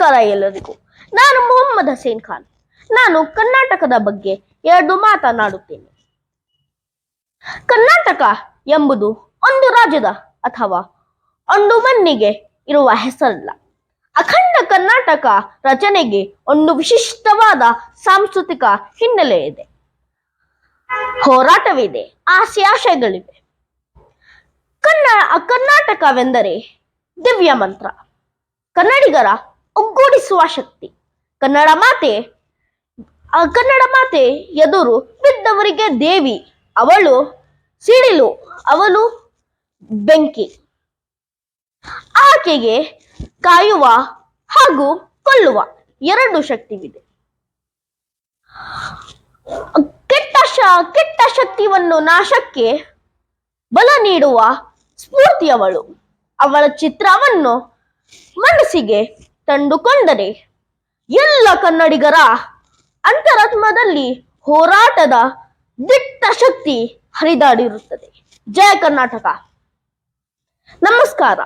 ನಮಸ್ಕಾರ ಎಲ್ಲರಿಗೂ. ನಾನು ಮೊಹಮ್ಮದ್ ಹಸೇನ್ ಖಾನ್. ನಾನು ಕರ್ನಾಟಕದ ಬಗ್ಗೆ ಎರಡು ಮಾತನಾಡುತ್ತೇನೆ. ಕರ್ನಾಟಕ ಎಂಬುದು ಒಂದು ರಾಜ್ಯದ ಅಥವಾ ಒಂದು ಮಣ್ಣಿಗೆ ಇರುವ ಹೆಸರಲ್ಲ. ಅಖಂಡ ಕರ್ನಾಟಕ ರಚನೆಗೆ ಒಂದು ವಿಶಿಷ್ಟವಾದ ಸಾಂಸ್ಕೃತಿಕ ಹಿನ್ನೆಲೆ ಇದೆ. ಹೋರಾಟವಿದೆ, ಆಸೆ ಆಶಯಗಳಿವೆ. ಕನ್ನಡ ಕರ್ನಾಟಕವೆಂದರೆ ದಿವ್ಯ ಮಂತ್ರ. ಕನ್ನಡಿಗರ ಒಗ್ಗೂಡಿಸುವ ಶಕ್ತಿ. ಕನ್ನಡ ಮಾತೆ ಕನ್ನಡ ಮಾತೆ ಎದುರು ಬಿದ್ದವರಿಗೆ ದೇವಿ, ಅವಳು ಸಿಡಿಲು ಅವಳು ಬೆಂಕಿ. ಆಕೆಗೆ ಕಾಯುವ ಹಾಗೂ ಕೊಲ್ಲುವ ಎರಡು ಶಕ್ತಿವಿದೆ. ಕೆಟ್ಟ ಶ, ಕೆಟ್ಟ ಶಕ್ತಿಯನ್ನು ನಾಶಕ್ಕೆ ಬಲ ನೀಡುವ ಸ್ಫೂರ್ತಿಯವಳು. ಅವಳ ಚಿತ್ರವನ್ನು ಮನಸ್ಸಿಗೆ ತಂದುಕೊಂಡರೆ ಎಲ್ಲ ಕನ್ನಡಿಗರ ಅಂತರಾತ್ಮದಲ್ಲಿ ಹೋರಾಟದ ದಿಟ್ಟ ಶಕ್ತಿ ಹರಿದಾಡಿರುತ್ತದೆ. ಜಯ ಕರ್ನಾಟಕ. ನಮಸ್ಕಾರ.